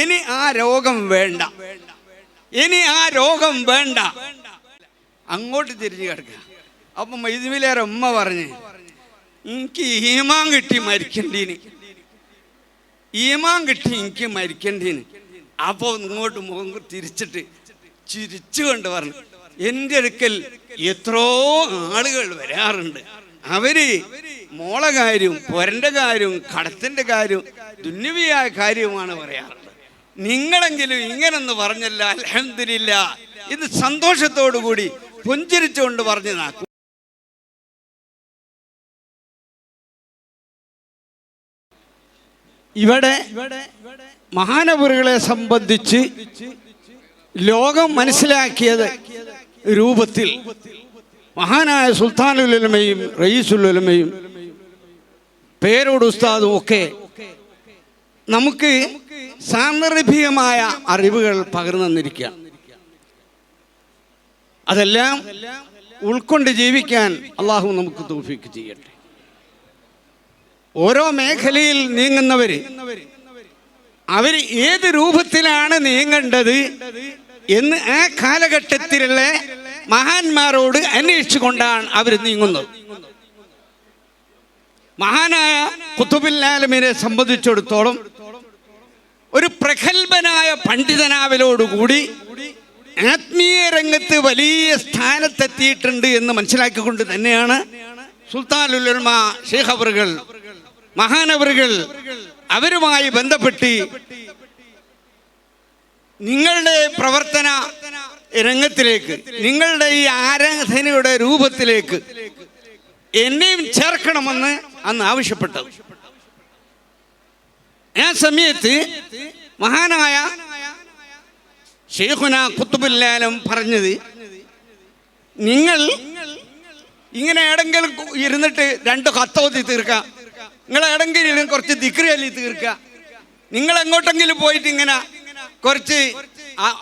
ഇനി ആ രോഗം വേണ്ട. ഇനി ആ രോഗം വേണ്ട. അങ്ങോട്ട് തിരിഞ്ഞു കിടക്കുക. അപ്പം മൈതുമിലേറെ ഉമ്മ പറഞ്ഞ് എനിക്ക് ഈമാൻ കിട്ടി മരിക്കണ്ടീന് ഈമാൻ കിട്ടി എനിക്ക് മരിക്കണ്ടീന് അപ്പോൾ ഇങ്ങോട്ട് മുഖം തിരിച്ചിട്ട് ചിരിച്ചുകൊണ്ട് പറഞ്ഞു എന്റെ അടുക്കൽ എത്രയോ ആളുകൾ വരാറുണ്ട്. അവർ മോളെ കാര്യവും പൊരന്റെ കാര്യവും കടത്തിന്റെ കാര്യവും ദുന്യവിയായ കാര്യവുമാണ് പറയാറുള്ളത് നിങ്ങളെങ്കിലും ഇങ്ങനെന്ന് പറഞ്ഞല്ല അലഹമില്ല ഇത് സന്തോഷത്തോടു കൂടി പുഞ്ചിരിച്ചുകൊണ്ട് നാക്കും ഇവിടെ മഹാനപുരികളെ സംബന്ധിച്ച് ലോകം മനസ്സിലാക്കിയത് രൂപത്തിൽ. മഹാനായ സുൽത്താനുലമയും റയീസുലമയും പേരോട് ഉസ്താദും ഒക്കെ നമുക്ക് സാന്ദർഭികമായ അറിവുകൾ പകർന്നു തന്നിരിക്കുക. അതെല്ലാം ഉൾക്കൊണ്ട് ജീവിക്കാൻ അള്ളാഹു നമുക്ക് തോഫിക്ക് ചെയ്യട്ടെ. ഓരോ മേഖലയിൽ നീങ്ങുന്നവര് അവർ ഏത് രൂപത്തിലാണ് നീങ്ങേണ്ടത് എന്ന് ആ കാലഘട്ടത്തിലുള്ള മഹാന്മാരോട് അന്വേഷിച്ചുകൊണ്ടാണ് അവർ നീങ്ങുന്നത്. മഹാനായ കുത്തുബില്ലാലമിനെ സംബന്ധിച്ചിടത്തോളം ഒരു പ്രഗത്ഭനായ പണ്ഡിതനാവലോടുകൂടി ആത്മീയ രംഗത്ത് വലിയ സ്ഥാനത്തെത്തിയിട്ടുണ്ട് എന്ന് മനസ്സിലാക്കിക്കൊണ്ട് തന്നെയാണ് സുൽത്താനുലമ ഷേഖ് അവറുകൾ മഹാനവറുകൾ അവരുമായി ബന്ധപ്പെട്ട് നിങ്ങളുടെ പ്രവർത്തന രംഗത്തിലേക്ക് നിങ്ങളുടെ ഈ ആരാധനയുടെ രൂപത്തിലേക്ക് എന്നെയും ചേർക്കണമെന്ന് അന്ന് ആവശ്യപ്പെട്ടത്. ആ സമയത്ത് മഹാനായ ഷെയ്ഖുന കുത്തുബുല്ലാലും പറഞ്ഞത് നിങ്ങൾ ഇങ്ങനെ എടെങ്കിലും ഇരുന്നിട്ട് രണ്ട് കത്തോതി തീർക്കാം. നിങ്ങൾ എടെങ്കിലും കുറച്ച് ദിക്രി തീർക്കുക നിങ്ങൾ എങ്ങോട്ടെങ്കിലും പോയിട്ട് ഇങ്ങനെ കുറച്ച്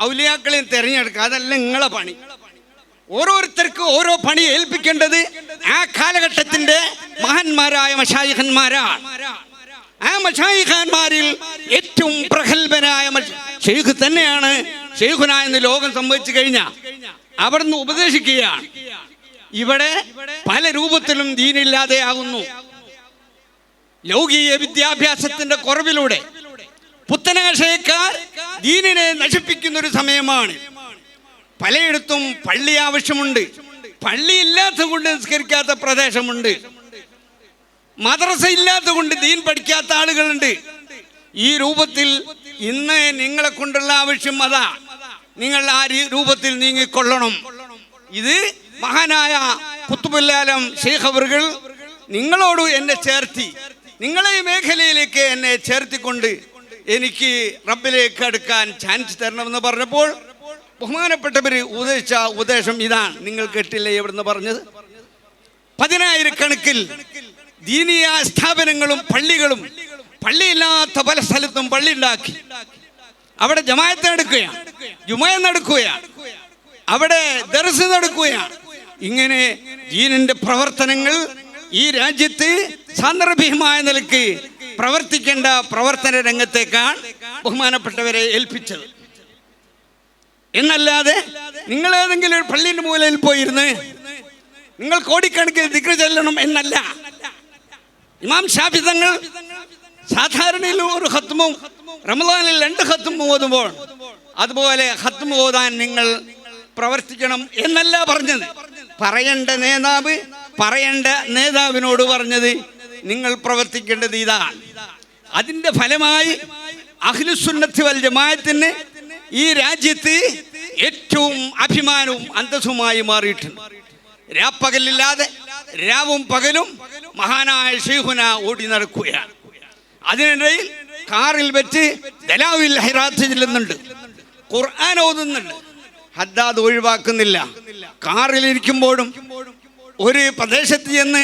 ഔലിയാക്കളെയും തിരഞ്ഞെടുക്കുക അതല്ല നിങ്ങളെ പണി. ഓരോരുത്തർക്ക് ഓരോ പണി ഏൽപ്പിക്കേണ്ടത് ആ കാലഘട്ടത്തിന്റെ മഹന്മാരായ മഷായിഖന്മാരാണ്. ആ മഷായിഖാന്മാരിൽ ഏറ്റവും പ്രഗത്ഭനായ ഷെയ്ഖ് തന്നെയാണ്. ഷെയ്ഖുന എന്ന് ലോകം സംഭവിച്ചു കഴിഞ്ഞ. അവിടുന്ന് ഉപദേശിക്കുകയാണ് ഇവിടെ പല രൂപത്തിലും ദീനില്ലാതെയാകുന്നു. ലൗകിക വിദ്യാഭ്യാസത്തിന്റെ കുറവിലൂടെ പുത്തനാശയക്കാർ ദീനിനെ നശിപ്പിക്കുന്ന ഒരു സമയമാണ്. പലയിടത്തും പള്ളി ആവശ്യമുണ്ട്. പള്ളി ഇല്ലാത്ത കൊണ്ട് നിസ്കരിക്കാത്ത പ്രദേശമുണ്ട്. മദ്രസ ഇല്ലാത്ത കൊണ്ട് ദീൻ പഠിക്കാത്ത ആളുകളുണ്ട്. ഈ രൂപത്തിൽ ഇന്ന് നിങ്ങളെ കൊണ്ടുള്ള ആവശ്യം അതാ. നിങ്ങൾ ആ രൂപത്തിൽ നീങ്ങിക്കൊള്ളണം. ഇത് മഹാനായ കുത്തുബുല്ലാലം ഷെയ്ഖ് അവറുകൾ നിങ്ങളോട് എന്നെ ചേർത്തി നിങ്ങളെ ഈ മേഖലയിലേക്ക് എന്നെ ചേർത്തിക്കൊണ്ട് എനിക്ക് റബ്ബിലേക്ക് അടുക്കാൻ ചാൻസ് തരണമെന്ന് പറഞ്ഞപ്പോൾ ബഹുമാനപ്പെട്ടവർ ഉപദേശിച്ച ഉപദേശം ഇതാണ്. നിങ്ങൾ കേട്ടില്ലേ എവിടുന്ന് പറഞ്ഞത്? പതിനായിരക്കണക്കിൽ ദീനീയ സ്ഥാപനങ്ങളും പള്ളികളും പള്ളിയില്ലാത്ത പല സ്ഥലത്തും പള്ളി ഉണ്ടാക്കി അവിടെ ജമായത്ത് നടക്കുകയാണ്. ജുമയ നടക്കുകയാണ്. അവിടെ ദർസ് നടക്കുകയാണ്. ഇങ്ങനെ ദീനിന്റെ പ്രവർത്തനങ്ങൾ ഈ രാജ്യത്ത് സാന്ദർഭികമായ നിലയ്ക്ക് പ്രവർത്തിക്കേണ്ട പ്രവർത്തന രംഗത്തേക്കാണ് ബഹുമാനപ്പെട്ടവരെ ഏൽപ്പിച്ചത്. എന്നല്ലാതെ നിങ്ങൾ ഏതെങ്കിലും ഒരു പള്ളിയുടെ മൂലയിൽ പോയിരുന്ന് നിങ്ങൾ കോടിക്കണക്കിന് ദിക്ര ചെല്ലണം എന്നല്ല. ഇമാം ഷാഫി തങ്ങൾ സാധാരണയിൽ ഒരു ഹത്തുമും റമദാനിൽ രണ്ട് ഹത്തും ഓതുമ്പോൾ അതുപോലെ ഹത്തും ഓതാൻ നിങ്ങൾ പ്രവർത്തിക്കണം എന്നല്ല പറഞ്ഞത്. പറയേണ്ട നേതാവ് പറയേണ്ട നേതാവിനോട് പറഞ്ഞത് നിങ്ങൾ പ്രവർത്തിക്കേണ്ടത് ഇതാണ് അതിന്റെ ഫലമായി അഖിലുസുന്നത്തി വൽ ജമാഅത്തിന് ഈ രാജ്യത്ത് ഏറ്റവും അഭിമാനവും അന്തസ്സുമായി മാറിയിട്ടുണ്ട്. രാപ്പകലില്ലാതെ രാവും പകലും മഹാനായ ഷെയ്ഖുന ഓടി നടക്കുകയാണ്. അതിനിടയിൽ കാറിൽ വെച്ച് ദലാവിൽ ഹൈറാത്ത് ചെല്ലുന്നുണ്ട്. ഖുർആൻ ഓതുന്നുണ്ട്. ഹദ്ദാദ് ഒഴിവാക്കുന്നില്ല. കാറിൽ ഇരിക്കുമ്പോഴും ഒരു പ്രദേശത്ത് ചെന്ന്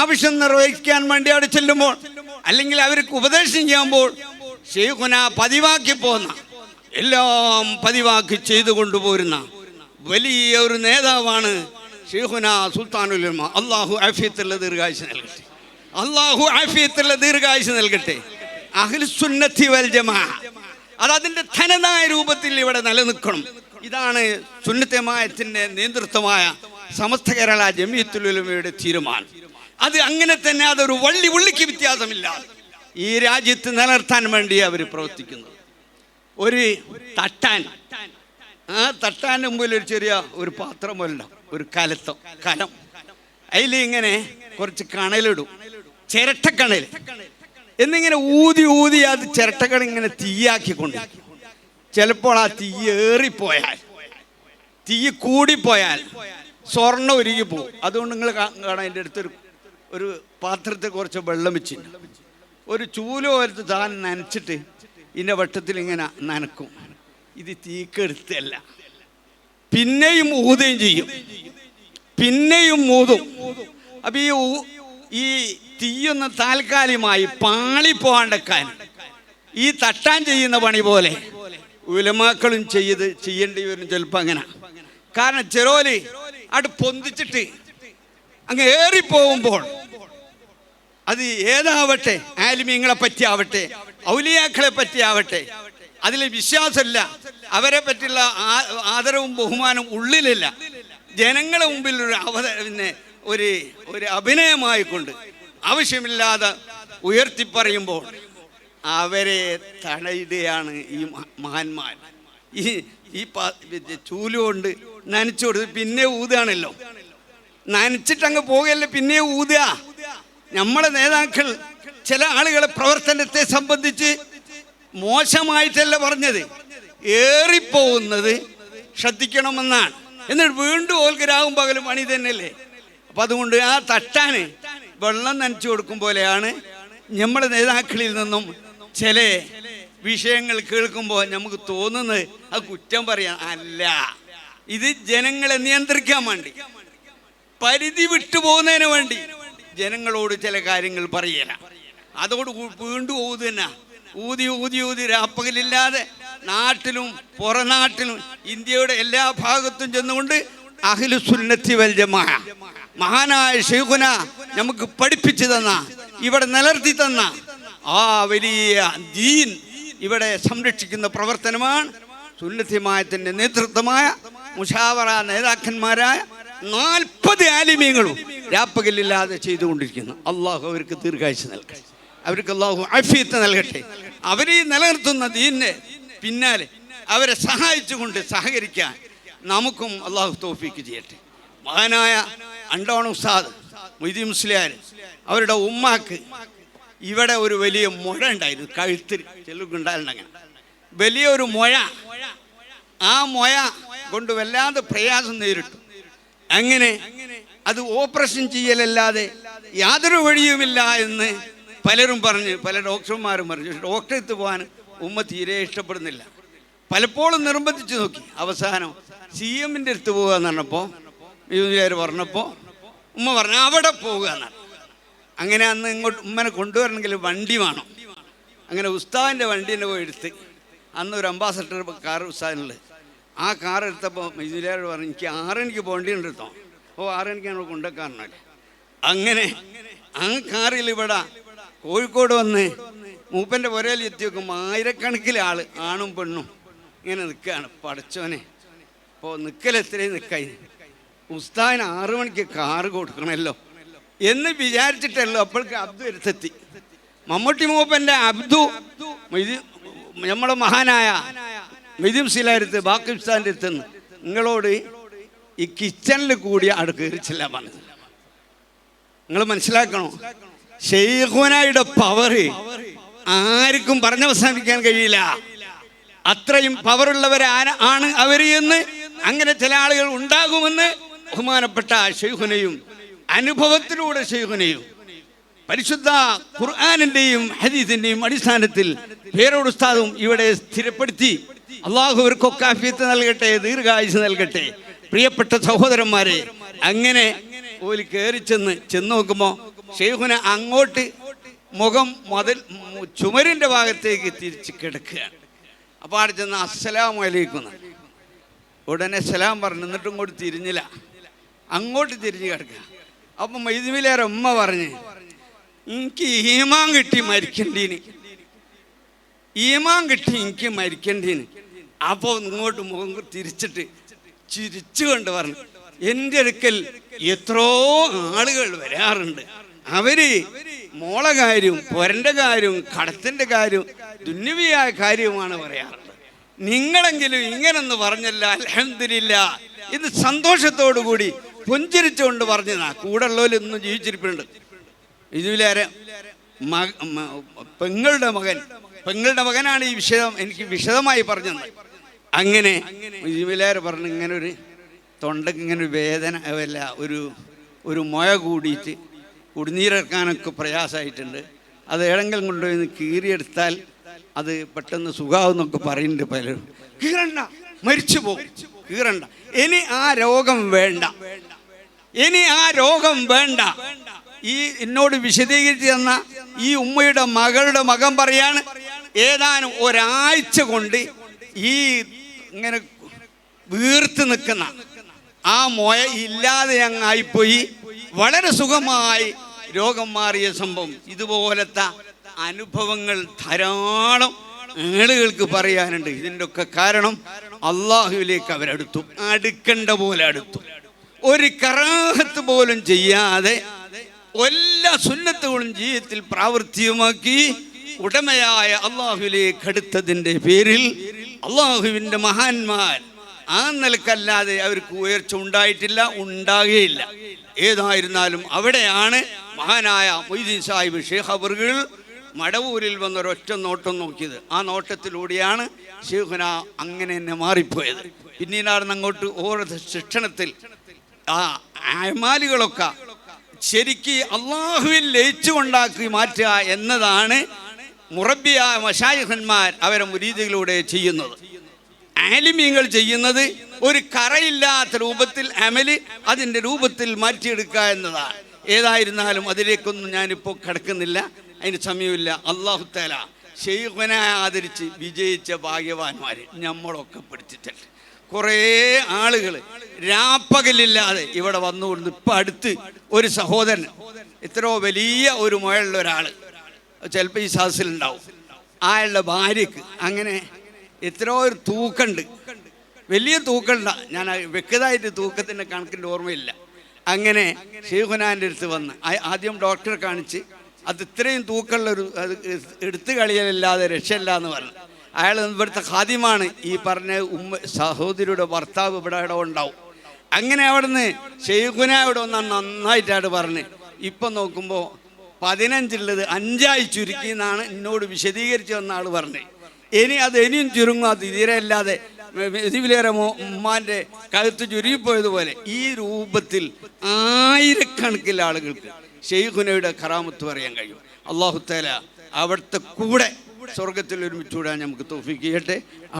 ആവശ്യം നിർവഹിക്കാൻ വേണ്ടി അവിടെ ചെല്ലുമ്പോൾ അല്ലെങ്കിൽ അവർക്ക് ഉപദേശം ചെയ്യുമ്പോൾ ഷെയ്ഖുന പതിവാക്കി പോന്ന എല്ലാം പതിവാക്കി ചെയ്തു കൊണ്ടുപോരുന്ന വലിയ ഒരു നേതാവാണ് ഷെയ്ഖുന സുൽത്താനുലമ അള്ളാഹു ആഫിയത്തുള്ള ദീർഘായുസ് നൽകട്ടെ. അള്ളാഹു ആഫിയത്തുള്ള ദീർഘായുസ് നൽകട്ടെ. അഖിൽസുന്നത്തി വൽ ജമാ. അത് അതിന്റെ തനതായ രൂപത്തിൽ ഇവിടെ നിലനിൽക്കണം. ഇതാണ് സുന്നത്തമായത്തിന്റെ നേതൃത്വമായ സമസ്ത കേരള ജമിയത്തുലുലമയുടെ തീരുമാനം. അത് അങ്ങനെ തന്നെ അതൊരു വള്ളി ഉള്ളിക്ക് വ്യത്യാസമില്ല. ഈ രാജ്യത്ത് നിലനിർത്താൻ വേണ്ടി അവർ പ്രവർത്തിക്കുന്നത്. ഒരു തട്ടാൻ ആ തട്ടാന്റെ മുമ്പിൽ ഒരു ചെറിയ ഒരു പാത്രം ഒരു കലത്തോ കലം അതിൽ ഇങ്ങനെ കുറച്ച് കണലിടും. ചിരട്ടക്കണൽ എന്നിങ്ങനെ ഊതി ഊതി അത് ചിരട്ടക്കണ ഇങ്ങനെ തീയാക്കിക്കൊണ്ട് ചിലപ്പോൾ ആ തീ ഏറിപ്പോയാൽ തീ കൂടിപ്പോയാൽ സ്വർണം ഒരുങ്ങി പോകും അതുകൊണ്ട് നിങ്ങൾ കാണാൻ എന്റെ അടുത്തൊരു ഒരു പാത്രത്തെ കുറച്ച് വെള്ളം വെച്ച് ഒരു ചൂല പോലത്തെ താൻ നനച്ചിട്ട് ഇതിന്റെ വട്ടത്തിൽ ഇങ്ങനെ നനക്കും. ഇത് തീക്കെടുത്തല്ല. പിന്നെയും ഊതുകയും ചെയ്യും. പിന്നെയും മൂതും അപ്പൊ ഈ ഈ തീയൊന്ന് താൽക്കാലികമായി പാളിപ്പോകാണ്ടക്കാൻ ഈ തട്ടാൻ ചെയ്യുന്ന പണി പോലെ ഉലമാക്കളും ചെയ്ത് ചെയ്യേണ്ടി വരും ചിലപ്പോൾ അങ്ങനെ. കാരണം ചെറോൽ അവിടെ പൊന്തിച്ചിട്ട് അങ്ങ് ഏറിപ്പോകുമ്പോൾ അത് ഏതാവട്ടെ? ആലിമീങ്ങളെ പറ്റിയാവട്ടെ? ഔലിയാക്കളെ പറ്റി ആവട്ടെ അതിൽ വിശ്വാസമില്ല. അവരെ പറ്റിയുള്ള ആദരവും ബഹുമാനവും ഉള്ളിലില്ല. ജനങ്ങളെ മുമ്പിൽ ഒരു അവത പിന്നെ ഒരു ഒരു അഭിനയമായിക്കൊണ്ട് ആവശ്യമില്ലാതെ ഉയർത്തിപ്പറയുമ്പോൾ അവരെ തടയിടുകയാണ് ഈ മഹാന്മാർ. ഈ ഈ ചൂലുകൊണ്ട് നനച്ചു കൊടുത്ത് പിന്നെ ഊതാണല്ലോ. നനച്ചിട്ടങ്ങ് പോകല്ലേ പിന്നെ ഊതുക? നമ്മളെ നേതാക്കൾ ചില ആളുകളെ പ്രവർത്തനത്തെ സംബന്ധിച്ച് മോശമായിട്ടല്ല പറഞ്ഞത്. ഏറിപ്പോകുന്നത് ശ്രദ്ധിക്കണമെന്നാണ്. എന്നിട്ട് വീണ്ടും ഓൽക്ക് പകലും പണി തന്നെയല്ലേ? അപ്പൊ അതുകൊണ്ട് ആ തട്ടാന് വെള്ളം നനച്ചു കൊടുക്കും പോലെയാണ് നമ്മുടെ നേതാക്കളിൽ നിന്നും ചില വിഷയങ്ങൾ കേൾക്കുമ്പോൾ നമുക്ക് തോന്നുന്നത് ആ കുറ്റം പറയാൻ അല്ല. ഇത് ജനങ്ങളെ നിയന്ത്രിക്കാൻ വേണ്ടി പരിധി വിട്ടു പോകുന്നതിന് വേണ്ടി ജനങ്ങളോട് ചില കാര്യങ്ങൾ പറയല അതോട് വീണ്ടും ഊതുന്ന ഊതി ഊതി ഊതി രാപ്പകലില്ലാതെ നാട്ടിലും പുറനാട്ടിലും ഇന്ത്യയുടെ എല്ലാ ഭാഗത്തും ചെന്നുകൊണ്ട് അഖിലുസുന്നത്തി വൽ ജമാ. മഹാനായ ഷെയ്ഖുന നമുക്ക് പഠിപ്പിച്ചു തന്ന ഇവിടെ നിലർത്തി തന്ന ആ വലിയ ദീൻ ഇവിടെ സംരക്ഷിക്കുന്ന പ്രവർത്തനമാണ്. സുന്നത്തിമായത്തിന്റെ നേതൃത്വമായ മുഷാവറ നേതാക്കന്മാരായ നാൽപ്പത് ആലിമ്യങ്ങളും രാപ്പകലില്ലാതെ ചെയ്തുകൊണ്ടിരിക്കുന്നു. അള്ളാഹു അവർക്ക് ദീർഘാഴ്ച നൽകട്ടെ. അവർക്ക് അള്ളാഹു അഫീത്ത് നൽകട്ടെ. അവരെ നിലനിർത്തുന്ന ദീനിനെ പിന്നാലെ അവരെ സഹായിച്ചുകൊണ്ട് സഹകരിക്കാൻ നമുക്കും അള്ളാഹു തോഫിക്ക് ചെയ്യട്ടെ. മഹാനായ അണ്ടോൺ ഉസാദ് മൊയ്തി മുസ്ലിയാർ അവരുടെ ഉമ്മാക്ക് ഇവിടെ ഒരു വലിയ മുഴ ഉണ്ടായിരുന്നു കഴുത്തിൽ ചെല്ലുണ്ടായിരുന്നു വലിയൊരു മുഴ. ആ മുഴ കൊണ്ട് വല്ലാതെ പ്രയാസം നേരിട്ടു. അങ്ങനെ അത് ഓപ്പറേഷൻ ചെയ്യലല്ലാതെ യാതൊരു വഴിയുമില്ല എന്ന് പലരും പറഞ്ഞ് പല ഡോക്ടർമാരും പറഞ്ഞു പക്ഷെ ഡോക്ടറെ അടുത്ത് പോകാൻ ഉമ്മ തീരെ ഇഷ്ടപ്പെടുന്നില്ല. പലപ്പോഴും നിർബന്ധിച്ചു നോക്കി. അവസാനം സി എമ്മിന്റെ അടുത്ത് പോകുക എന്ന് പറഞ്ഞപ്പോൾ യൂനിയർ പറഞ്ഞപ്പോൾ ഉമ്മ പറഞ്ഞു അവിടെ പോകുക എന്നാണ് അങ്ങനെ അന്ന് ഇങ്ങോട്ട് ഉമ്മനെ കൊണ്ടുവരണമെങ്കിൽ വണ്ടി വേണം. അങ്ങനെ ഉസ്താദിന്റെ വണ്ടീനെ പോയി എടുത്ത് അന്ന് ഒരു അംബാസഡർ കാർ ഉസ്താദിനുള്ളത്. ആ കാർ എടുത്തപ്പോൾ മൈസൂരിയാരോട് പറഞ്ഞു എനിക്ക് ആറെനിക്ക് പോകേണ്ടിയുണ്ട് എടുത്തോ ഓ ആറെനിക്ക് ഞങ്ങൾ കൊണ്ടുവെക്കാറുണ്ടല്ലേ അങ്ങനെ ആ കാറിൽ ഇവിടെ കോഴിക്കോട് വന്ന് മൂപ്പന്റെ പുരയിൽ എത്തി നോക്കുമ്പോൾ ആയിരക്കണക്കിൽ ആൾ ആണും പെണ്ണും ഇങ്ങനെ നിൽക്കുകയാണ് പഠിച്ചോനെ അപ്പോൾ നിൽക്കൽ എത്രയും നിൽക്കായി ഉസ്താദിന് ആറു മണിക്ക് കാറ് കൊടുക്കണമല്ലോ എന്ന് വിചാരിച്ചിട്ടല്ലോ അപ്പോഴേക്ക് അബ്ദു എടുത്തെത്തി മമ്മൂട്ടി മൂപ്പന്റെ അബ്ദു നമ്മുടെ മഹാനായ മിഥും ബാക്കി ബാക്കിസ്ഥാന്റെ അടുത്ത് നിങ്ങളോട് ഈ കിച്ചണിൽ കൂടി അവിടെ പറഞ്ഞത്. നിങ്ങൾ മനസ്സിലാക്കണോ? ഷെയ്ഖുനായുടെ പവർ ആർക്കും പറഞ്ഞവസാനിക്കാൻ കഴിയില്ല. അത്രയും പവറുള്ളവരെ ആണ് അവർ എന്ന് അങ്ങനെ ചില ആളുകൾ ഉണ്ടാകുമെന്ന് ബഹുമാനപ്പെട്ട ഷെയ്ഖുനയും അനുഭവത്തിലൂടെ ഷെയ്ഖുനയും പരിശുദ്ധ ഖുർആാനിന്റെയും ഹദീസിന്റെയും അടിസ്ഥാനത്തിൽ പേരോട് ഉസ്താദും ഇവിടെ സ്ഥിരപ്പെടുത്തി അള്ളാഹു അവർക്ക് ആഫിയത്ത് നൽകട്ടെ ദീർഘായുസ് നൽകട്ടെ. പ്രിയപ്പെട്ട സഹോദരന്മാരെ അങ്ങനെ ഓൽ കയറി ചെന്ന് ചെന്ന് നോക്കുമ്പോൾ ഷെയ്ഖുന അങ്ങോട്ട് മുഖം മതിൽ ചുമരിന്റെ ഭാഗത്തേക്ക് തിരിച്ച് കിടക്കുകയാണ് അപ്പോൾ അവിടെ ചെന്ന് അസ്സലാം അലൈക്കും എന്ന്. ഉടനെ സലാം പറഞ്ഞു എന്നിട്ടും കൂടി തിരിഞ്ഞില്ല. അങ്ങോട്ട് തിരിഞ്ഞ് കിടക്കുക. അപ്പം മൈതുമിലേറെ ഉമ്മ പറഞ്ഞ് എനിക്ക് ഈമാൻ കിട്ടി മരിക്കണ്ടീന്. ഈമാൻ കിട്ടി എനിക്ക് മരിക്കേണ്ടീന്. അപ്പോൾ ഇങ്ങോട്ട് മുഖം തിരിച്ചിട്ട് ചിരിച്ചുകൊണ്ട് പറഞ്ഞു എന്റെ അടുക്കൽ എത്രയോ ആളുകൾ വരാറുണ്ട്. അവർ മോളെ കാര്യവും പൊരന്റെ കാര്യവും കടത്തിന്റെ കാര്യവും ദുന്യവിയായ കാര്യവുമാണ് പറയാറുള്ളത്. നിങ്ങളെങ്കിലും ഇങ്ങനൊന്ന് പറഞ്ഞല്ല അലഹമില്ല ഇത് സന്തോഷത്തോടു കൂടി പുഞ്ചിരിച്ചുകൊണ്ട് പറഞ്ഞതാ. കൂടെ ഉള്ളവരൊന്നും ജീവിച്ചിരിപ്പുണ്ട്. ഇതിലേറെ മക പെങ്ങളുടെ മകൻ പെങ്ങളുടെ മകനാണ് ഈ വിഷയം എനിക്ക് വിശദമായി പറഞ്ഞത്. അങ്ങനെ ഇതിലേറെ പറഞ്ഞു ഇങ്ങനെ ഒരു തൊണ്ടക്ക് ഇങ്ങനെ വേദന അല്ല ഒരു ഒരു മുഴ കൂടിയിട്ട് കുടിനീരെടുക്കാനൊക്കെ പ്രയാസമായിട്ടുണ്ട്. അത് ഏടെങ്കിലും കൊണ്ടുപോയി കീറിയെടുത്താൽ അത് പെട്ടെന്ന് സുഖാവെന്നൊക്കെ പറയുന്നുണ്ട് പലരും. കീറണ്ട മരിച്ചു പോകും. കീറണ്ട. ഇനി ആ രോഗം വേണ്ട. ഇനി ആ രോഗം വേണ്ട. ഈ എന്നോട് വിശദീകരിച്ച് തന്ന ഈ ഉമ്മയുടെ മകളുടെ മകൻ പറയാണ് ഏതാനും ഒരാഴ്ച കൊണ്ട് ഈ ഇങ്ങനെ വീർത്ത് നിൽക്കുന്ന ആ മോയ ഇല്ലാതെ അങ്ങായിപ്പോയി വളരെ സുഖമായി രോഗം മാറിയ സംഭവം. ഇതുപോലത്തെ അനുഭവങ്ങൾ ധാരാളം ആളുകൾക്ക് പറയാനുണ്ട്. ഇതിന്റെ ഒക്കെ കാരണം അള്ളാഹുവിലേക്ക് അവരടുത്തു. അടുക്കണ്ട പോലെ അടുത്തു. ഒരു കറാഹത്ത് പോലും ചെയ്യാതെ എല്ലാ സുന്നത്തുകളും ജീവിതത്തിൽ പ്രാവർത്തികമാക്കി ഉടമയായ അള്ളാഹുവിലേക്ക് അടുത്തതിന്റെ പേരിൽ അള്ളാഹുവിന്റെ മഹാന്മാർ ആ നിലക്കല്ലാതെ അവർക്ക് ഉയർച്ച ഉണ്ടായിട്ടില്ല ഉണ്ടാകുകയില്ല. ഏതായിരുന്നാലും അവിടെയാണ് മഹാനായ മൊയ്തീൻ സാഹിബ് ഷേഖ് അവറുകൾ മടവൂരിൽ വന്നൊരൊറ്റ നോട്ടം നോക്കിയത്. ആ നോട്ടത്തിലൂടെയാണ് ഷേഖുന അങ്ങനെ തന്നെ മാറിപ്പോയത്. പിന്നീടാണ് അങ്ങോട്ട് ഓരോ ശിക്ഷണത്തിൽ ആ അമാലികളൊക്കെ ശരിക്ക് അള്ളാഹുവിൽ ലയിച്ചുകൊണ്ടാക്കി മാറ്റുക എന്നതാണ് മുറബിയായ മഷായിഹന്മാർ അവരെ മുരീതികളൂടെ ചെയ്യുന്നത്. ആലിമ്യങ്ങൾ ചെയ്യുന്നത് ഒരു കറയില്ലാത്ത രൂപത്തിൽ അമൽ അതിന്റെ രൂപത്തിൽ മാറ്റിയെടുക്കുക എന്നതാണ്. ഏതായിരുന്നാലും അതിലേക്കൊന്നും ഞാനിപ്പോൾ കിടക്കുന്നില്ല. അതിന് സമയമില്ല. അള്ളാഹു തല ഷെയ്ഖനെ ആദരിച്ച് വിജയിച്ച ഭാഗ്യവാന്മാർ നമ്മളൊക്കെ പിടിച്ചിട്ടുണ്ട്. കുറേ ആളുകൾ രാപ്പകലില്ലാതെ ഇവിടെ വന്നുകൊണ്ട് ഇപ്പം അടുത്ത് ഒരു സഹോദരൻ ഇത്രയോ വലിയ ഒരു മുഴയുള്ള ഒരാൾ ചിലപ്പോൾ ഈ സദസ്സിലുണ്ടാവും. ആളുടെ ഭാര്യക്ക് അങ്ങനെ എത്രയോ ഒരു തൂക്കമുണ്ട് വലിയ തൂക്കമുണ്ട ഞാൻ വ്യക്തമായിട്ട് തൂക്കത്തിന്റെ കണക്കിന്റെ ഓർമ്മയില്ല. അങ്ങനെ ഷെയ്ഖുനാന്റെ അടുത്ത് വന്ന്. ആദ്യം ഡോക്ടറെ കാണിച്ച് അത് ഇത്രയും തൂക്കമുള്ളൊരു അത് എടുത്തു കളിയലില്ലാതെ രക്ഷയില്ല എന്ന് പറഞ്ഞു. അയാൾ ഇവിടുത്തെ ഖാദിമാണ്. ഈ പറഞ്ഞ ഉമ്മ സഹോദരിയുടെ ഭർത്താവ് ഇവിടെ ഇവിടെ ഉണ്ടാവും. അങ്ങനെ അവിടുന്ന് ഷെയ്ഖുന ഇവിടെ ഒന്ന് നന്നായിട്ടാണ് പറഞ്ഞ്. ഇപ്പം നോക്കുമ്പോൾ പതിനഞ്ചുള്ളത് അഞ്ചായി ചുരുക്കി എന്നാണ് എന്നോട് വിശദീകരിച്ചു വന്ന ആൾ പറഞ്ഞത് ഇനി അത് ഇനിയും ചുരുങ്ങും അത് തീരെയല്ലാതെ ഇതിലേറെ ഉമ്മാന്റെ കഴുത്ത് ചുരുങ്ങിപ്പോയതുപോലെ ഈ രൂപത്തിൽ ആയിരക്കണക്കിന് ആളുകൾക്ക് ഷെയ്ഖുനയുടെ കറാമത്ത് പറയാൻ കഴിയും. അള്ളാഹുത്തേല തല അവിടുത്തെ കൂടെ സ്വർഗത്തിൽ ഒരുമിച്ച് കൂടാൻ നമുക്ക് തോഫിക്ക് ചെയ്യട്ടെ.